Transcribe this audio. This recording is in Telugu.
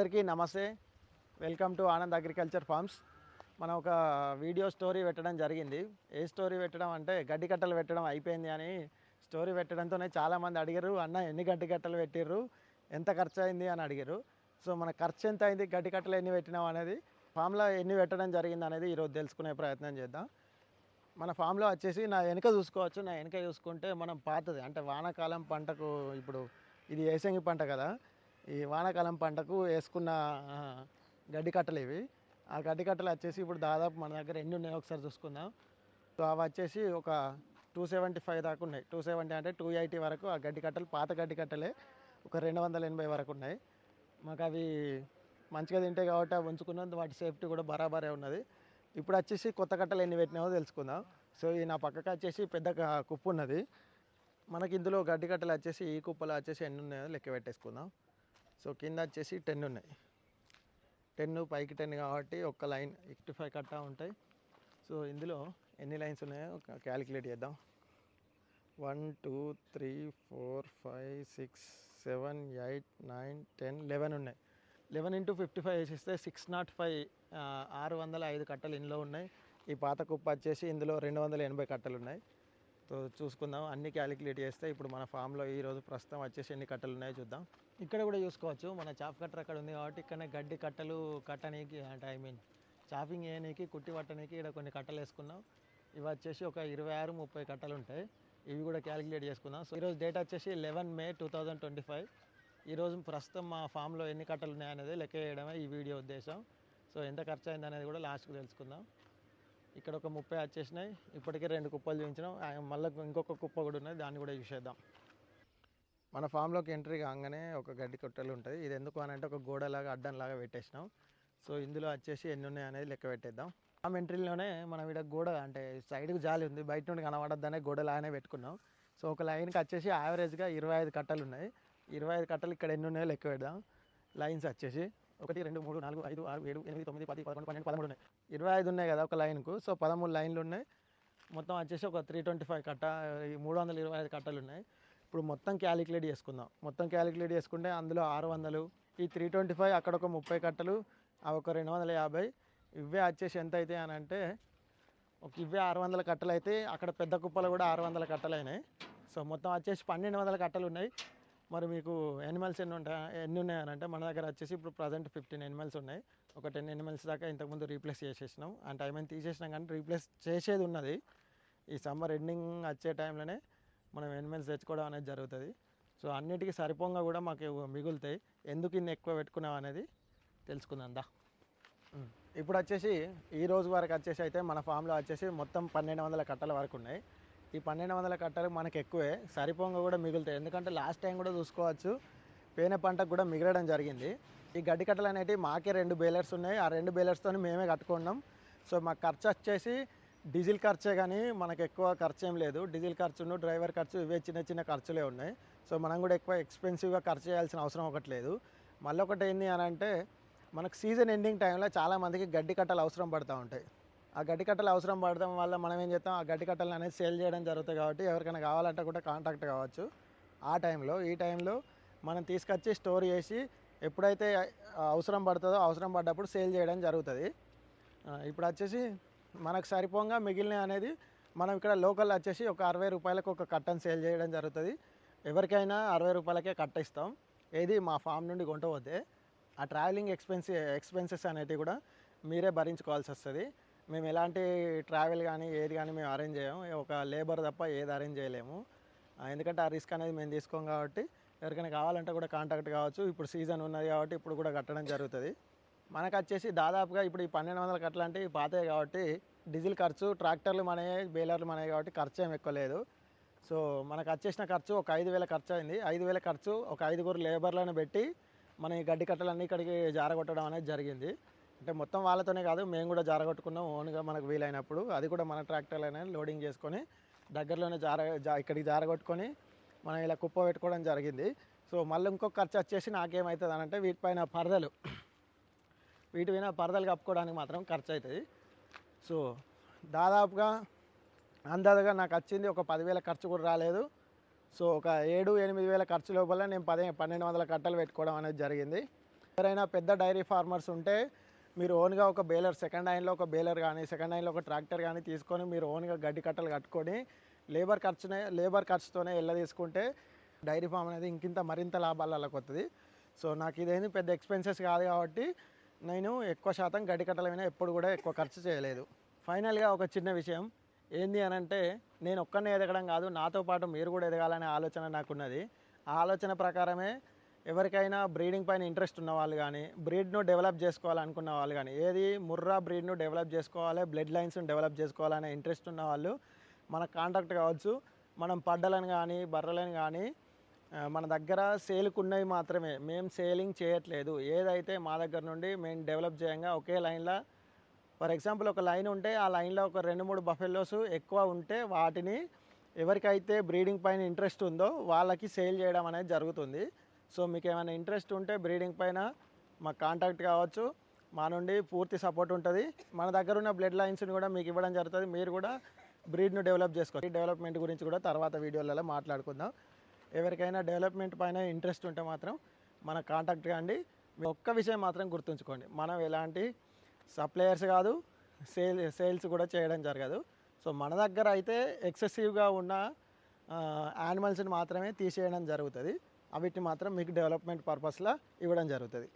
అందరికీ నమస్తే. Welcome to Anand agriculture farms మనం ఒక వీడియో స్టోరీ పెట్టడం జరిగింది. ఏ స్టోరీ పెట్టడం అంటే గడ్డి కట్టలు పెట్టడం అయిపోయింది అని స్టోరీ పెట్టడంతోనే చాలామంది అడిగారు అన్న ఎన్ని గడ్డి కట్టలు పెట్టిర్రు? ఎంత ఖర్చు అయింది? అని అడిగారు. సో మన ఖర్చు ఎంత అయింది? గడ్డి కట్టలు ఎన్ని పెట్టినాం అనేది ఫామ్లో ఎన్ని పెట్టడం జరిగింది అనేది ఈరోజు తెలుసుకునే ప్రయత్నం చేద్దాం. మన ఫామ్లో వచ్చేసి నా వెనక చూసుకోవచ్చు. నా వెనక చూసుకుంటే మనం పాతది అంటే వానాకాలం పంటకు ఇప్పుడు ఇది ఏసంగి పంట కదా. ఈ వానాకాలం పంటకు వేసుకున్న గడ్డి కట్టలు ఇవి. ఆ గడ్డి కట్టలు వచ్చేసి ఇప్పుడు దాదాపు మన దగ్గర ఎన్ని ఉన్నాయో ఒకసారి చూసుకుందాం. సో అవి వచ్చేసి ఒక టూ సెవెంటీ ఫైవ్ దాకా ఉన్నాయి. టూ సెవెంటీ అంటే టూ ఎయిటీ వరకు ఆ గడ్డి కట్టలు పాత గడ్డి కట్టలే. ఒక రెండు వందల ఎనభై వరకు ఉన్నాయి. మాకు అవి మంచిగా తింటాయి కాబట్టి అవి ఉంచుకున్నాం వాటి సేఫ్టీ కూడా బరాబరే ఉన్నది. ఇప్పుడు వచ్చేసి కొత్త కట్టలు ఎన్ని పెట్టినామో తెలుసుకుందాం. సో ఈ నా పక్కకు వచ్చేసి పెద్ద కుప్ప కుప్పు ఉన్నది. మనకి ఇందులో గడ్డి కట్టలు వచ్చేసి ఈ కుప్పలు వచ్చేసి ఎన్ని ఉన్నాయో లెక్క పెట్టేసుకుందాం. సో కింద వచ్చేసి టెన్ ఉన్నాయి. టెన్ పైకి టెన్ కాబట్టి ఒక్క లైన్ ఎయిటీ ఫైవ్ కట్టా ఉంటాయి. సో ఇందులో ఎన్ని లైన్స్ ఉన్నాయో క్యాలిక్యులేట్ చేద్దాం. One two three four five six seven eight nine ten eleven ఉన్నాయి. లెవెన్ ఇంటూ ఫిఫ్టీ ఫైవ్ వేసిస్తే సిక్స్ నాట్ ఫైవ్ ఆరు వందల ఐదు కట్టలు ఇందులో ఉన్నాయి. ఈ పాత కుప్ప వచ్చేసి ఇందులో రెండు వందల ఎనభై కట్టలు ఉన్నాయి. సో చూసుకుందాం అన్ని క్యాలిక్యులేట్ చేస్తే ఇప్పుడు మన ఫామ్లో ఈరోజు ప్రస్తుతం వచ్చేసి ఎన్ని కట్టలు ఉన్నాయో చూద్దాం. ఇక్కడ కూడా చూసుకోవచ్చు. మన చాప్ కట్టర్ అక్కడ ఉంది కాబట్టి ఇక్కడనే గడ్డి కట్టలు కట్టనీకి అంటే ఐ మీన్ చాపింగ్ చేయనీకి కుట్టి పట్టనీకి ఇక్కడ కొన్ని కట్టలు వేసుకున్నాం. ఇవి వచ్చేసి ఒక ఇరవై ఆరు ముప్పై కట్టలు ఉంటాయి. ఇవి కూడా క్యాలిక్యులేట్ చేసుకుందాం. సో ఈరోజు డేట్ వచ్చేసి eleven May two thousand twenty five ఈరోజు ప్రస్తుతం మా ఫామ్లో ఎన్ని కట్టలు ఉన్నాయనేది లెక్క వేయడమే ఈ వీడియో ఉద్దేశం. సో ఎంత ఖర్చు అయింది అనేది కూడా లాస్ట్కి తెలుసుకుందాం. ఇక్కడ ఒక ముప్పై వచ్చేసినాయి. ఇప్పటికే రెండు కుప్పలు చూపించినాం. మళ్ళీ ఇంకొక కుప్ప కూడా ఉన్నది. దాన్ని కూడా చూసేద్దాం మన ఫామ్లోకి ఎంట్రీ కాగానే ఒక గడ్డి కొట్టలు ఉంటుంది. ఇది ఎందుకు అని అంటే ఒక గోడలాగా అడ్డంలాగా పెట్టేసినాం. సో ఇందులో వచ్చేసి ఎన్ని ఉన్నాయి అనేది లెక్క పెట్టేద్దాం. ఫామ్ ఎంట్రీలోనే మనం ఇక్కడ గోడ అంటే సైడ్కి జాలి ఉంది. బయట నుండి కనబడద్దనే గోడలాగానే పెట్టుకున్నాం. సో ఒక లైన్కి వచ్చేసి యావరేజ్గా ఇరవై ఐదు కట్టలు ఉన్నాయి. ఇరవై ఐదు కట్టలు ఇక్కడ ఎన్ని ఉన్నాయో లెక్క పెడదాం. లైన్స్ వచ్చేసి ఒకటి రెండు మూడు నాలుగు ఐదు ఆరు ఏడు ఎనిమిది తొమ్మిది పది పదకొండు పన్నెండు పదమూడు ఉన్నాయి. ఇరవై ఐదు ఉన్నాయి కదా ఒక లైన్కు. సో పదమూడు లైన్లు ఉన్నాయి. మొత్తం వచ్చేసి ఒక త్రీ ట్వంటీ ఫైవ్ కట్ట ఈ మూడు వందల ఇరవై ఐదు కట్టలు ఉన్నాయి. ఇప్పుడు మొత్తం క్యాలిక్యులేట్ చేసుకుందాం. మొత్తం క్యాలిక్యులేట్ చేసుకుంటే అందులో ఆరు వందలు ఈ త్రీ ట్వంటీ ఫైవ్ అక్కడ ఒక ముప్పై కట్టలు అవి ఒక రెండు వందల యాభై ఇవే వచ్చేసి ఎంత అవుతాయి అని అంటే ఒక ఇవే ఆరు వందల కట్టలు అయితే అక్కడ పెద్ద కుప్పలు కూడా ఆరు వందల కట్టలు అయినాయి. సో మొత్తం వచ్చేసి పన్నెండు వందల కట్టలు ఉన్నాయి. మరి మీకు ఎనిమల్స్ ఎన్ని ఉంటాయి ఎన్ని ఉన్నాయి అని అంటే మన దగ్గర వచ్చేసి ఇప్పుడు ప్రజెంట్ ఫిఫ్టీన్ ఎనిమల్స్ ఉన్నాయి. ఒక టెన్ ఎనిమల్స్ దాకా ఇంతకుముందు రీప్లేస్ చేసేసినాం. అంటే టైం అని తీసేసినాం కానీ రీప్లేస్ చేసేది ఉన్నది. ఈ సమ్మర్ ఎండింగ్ వచ్చే టైంలోనే మనం ఎనిమల్స్ తెచ్చుకోవడం అనేది జరుగుతుంది. సో అన్నిటికీ సరిపోగా కూడా మాకు మిగులుతాయి. ఎందుకు ఇన్ని ఎక్కువ పెట్టుకున్నాం అనేది తెలుసుకుందాం దా. ఇప్పుడు వచ్చేసి ఈ రోజు వరకు వచ్చేసి అయితే మన ఫామ్లో వచ్చేసి మొత్తం పన్నెండు వందల కట్టల వరకు ఉన్నాయి. ఈ పన్నెండు వందల కట్టలు మనకు ఎక్కువే సరిపోగా కూడా మిగులుతాయి. ఎందుకంటే లాస్ట్ టైం కూడా చూసుకోవచ్చు పేన పంటకు కూడా మిగలడం జరిగింది. ఈ గడ్డి కట్టలు అనేవి మాకే రెండు బేలర్స్ ఉన్నాయి. ఆ రెండు బేలర్స్తో మేమే కట్టుకున్నాం. సో మాకు ఖర్చు వచ్చేసి డీజిల్ ఖర్చే కానీ మనకు ఎక్కువ ఖర్చు ఏం లేదు. డీజిల్ ఖర్చును డ్రైవర్ ఖర్చు ఇవే చిన్న చిన్న ఖర్చులే ఉన్నాయి. సో మనం కూడా ఎక్కువ ఎక్స్పెన్సివ్గా ఖర్చు చేయాల్సిన అవసరం ఒకటి లేదు. మళ్ళీ ఒకటి ఏంది అని అంటే మనకు సీజన్ ఎండింగ్ టైంలో చాలామందికి గడ్డి కట్టలు అవసరం పడుతూ ఉంటాయి. ఆ గడ్డి కట్టలు అవసరం పడడం వల్ల మనం ఏం చేస్తాం? ఆ గడ్డి కట్టలు అనేది సేల్ చేయడం జరుగుతుంది కాబట్టి ఎవరికైనా కావాలంటే కూడా కాంటాక్ట్ కావచ్చు. ఆ టైంలో ఈ టైంలో మనం తీసుకొచ్చి స్టోర్ చేసి ఎప్పుడైతే అవసరం పడుతుందో అవసరం పడ్డప్పుడు సేల్ చేయడం జరుగుతుంది. ఇప్పుడు వచ్చేసి మనకు సరిపోగా మిగిలిన అనేది మనం ఇక్కడ లోకల్ వచ్చేసి ఒక అరవై రూపాయలకు ఒక కట్టన్ సేల్ చేయడం జరుగుతుంది. ఎవరికైనా అరవై రూపాయలకే కట్ట ఇస్తాం. ఏది మా ఫామ్ నుండి కొంటపోతే ఆ ట్రావెలింగ్ ఎక్స్పెన్సి ఎక్స్పెన్సెస్ అనేటివి కూడా మీరే భరించుకోవాల్సి వస్తుంది. మేము ఎలాంటి ట్రావెల్ కానీ ఏది కానీ మేము అరేంజ్ చేయము. ఒక లేబర్ తప్ప ఏది అరేంజ్ చేయలేము. ఎందుకంటే ఆ రిస్క్ అనేది మేము తీసుకోం కాబట్టి ఎవరికైనా కావాలంటే కూడా కాంటాక్ట్ కావచ్చు. ఇప్పుడు సీజన్ ఉన్నది కాబట్టి ఇప్పుడు కూడా కట్టడం జరుగుతుంది. మనకు వచ్చేసి దాదాపుగా ఇప్పుడు ఈ పన్నెండు వందల కట్టలు అంటే ఈ కాబట్టి డీజిల్ ఖర్చు ట్రాక్టర్లు మనయే బేలర్లు మనయే కాబట్టి ఖర్చు ఏం ఎక్కువ లేదు. సో మనకు వచ్చేసిన ఖర్చు ఒక ఐదు వేల ఖర్చు అయింది. ఐదు వేల ఖర్చు ఒక ఐదుగురు లేబర్లను పెట్టి మన ఈ గడ్డి కట్టలన్నీ ఇక్కడికి జారగొట్టడం అనేది జరిగింది. అంటే మొత్తం వాళ్ళతోనే కాదు మేము కూడా జారగొట్టుకున్నాం ఓన్గా మనకు వీలైనప్పుడు. అది కూడా మన ట్రాక్టర్లనే లోడింగ్ చేసుకొని దగ్గరలోనే జార జా ఇక్కడికి జారగొట్టుకొని మనం ఇలా కుప్ప పెట్టుకోవడం జరిగింది. సో మళ్ళీ ఇంకొక ఖర్చు వచ్చేసి నాకేమవుతుంది అని అంటే వీటిపైన పరదలు. వీటి పైన పరదలు కప్పుకోవడానికి మాత్రం ఖర్చు అవుతుంది. సో దాదాపుగా అందాజగా నాకు వచ్చింది ఒక పదివేల ఖర్చు కూడా రాలేదు. సో ఒక ఏడు ఎనిమిది వేల ఖర్చు లోపల నేను పదే పన్నెండు వందల కట్టలు పెట్టుకోవడం అనేది జరిగింది. ఎవరైనా పెద్ద డైరీ ఫార్మర్స్ ఉంటే మీరు ఓన్గా ఒక బేలర్ సెకండ్ హ్యాండ్లో ఒక బేలర్ కానీ సెకండ్ హ్యాండ్లో ఒక ట్రాక్టర్ కానీ తీసుకొని మీరు ఓన్గా గడ్డి కట్టలు కట్టుకొని లేబర్ ఖర్చునే లేబర్ ఖర్చుతోనే వెళ్ళ తీసుకుంటే డైరీ ఫామ్ అనేది ఇంకింత మరింత లాభాలకు వస్తుంది సో నాకు ఇదేంది పెద్ద ఎక్స్పెన్సెస్ కాదు కాబట్టి నేను ఎక్కువ శాతం గడ్డి కట్టల మీద ఎప్పుడు కూడా ఎక్కువ ఖర్చు చేయలేదు. ఫైనల్గా ఒక చిన్న విషయం. ఏంది అని అంటే నేను ఒక్కనే ఎదగడం కాదు నాతో పాటు మీరు కూడా ఎదగాలనే ఆలోచన నాకున్నది. ఆ ఆలోచన ప్రకారమే ఎవరికైనా బ్రీడింగ్ పైన ఇంట్రెస్ట్ ఉన్న వాళ్ళు కానీ బ్రీడ్ను డెవలప్ చేసుకోవాలనుకున్న వాళ్ళు కానీ ఏది ముర్రా బ్రీడ్ను డెవలప్ చేసుకోవాలి బ్లడ్ లైన్స్ను డెవలప్ చేసుకోవాలనే ఇంట్రెస్ట్ ఉన్న వాళ్ళు మన కాంటాక్ట్ కావచ్చు మనం పడ్డలను కానీ బర్రెలను కానీ మన దగ్గర సేల్కి ఉన్నవి మాత్రమే. మేము సేలింగ్ చేయట్లేదు. ఏదైతే మా దగ్గర నుండి మేము డెవలప్ చేయంగా ఒకే లైన్లో ఫర్ ఎగ్జాంపుల్ ఒక లైన్ ఉంటే ఆ లైన్లో ఒక రెండు మూడు బఫెల్లోస్ ఎక్కువ ఉంటే వాటిని ఎవరికైతే బ్రీడింగ్ పైన ఇంట్రెస్ట్ ఉందో వాళ్ళకి సేల్ చేయడం అనేది జరుగుతుంది. సో మీకు ఏమైనా ఇంట్రెస్ట్ ఉంటే బ్రీడింగ్ పైన మాకు కాంటాక్ట్ కావచ్చు. మా నుండి పూర్తి సపోర్ట్ ఉంటుంది. మన దగ్గర ఉన్న బ్లడ్ లైన్స్ని కూడా మీకు ఇవ్వడం జరుగుతుంది. మీరు కూడా బ్రీడ్ను డెవలప్ చేసుకోవచ్చు డెవలప్మెంట్ గురించి కూడా తర్వాత వీడియోలలో మాట్లాడుకుందాం. ఎవరికైనా డెవలప్మెంట్ పైన ఇంట్రెస్ట్ ఉంటే మాత్రం మన కాంటాక్ట్ కండి. ఒక్క విషయం మాత్రం గుర్తుంచుకోండి. మనం ఎలాంటి సప్లయర్స్ కాదు సేల్ సేల్స్ కూడా చేయడం జరగదు. సో మన దగ్గర అయితే ఎక్సెసివ్గా ఉన్న యానిమల్స్ని మాత్రమే తీసేయడం జరుగుతుంది. అవిటిని మాత్రం మీకు డెవలప్మెంట్ పర్పస్లో ఇవ్వడం జరుగుతుంది.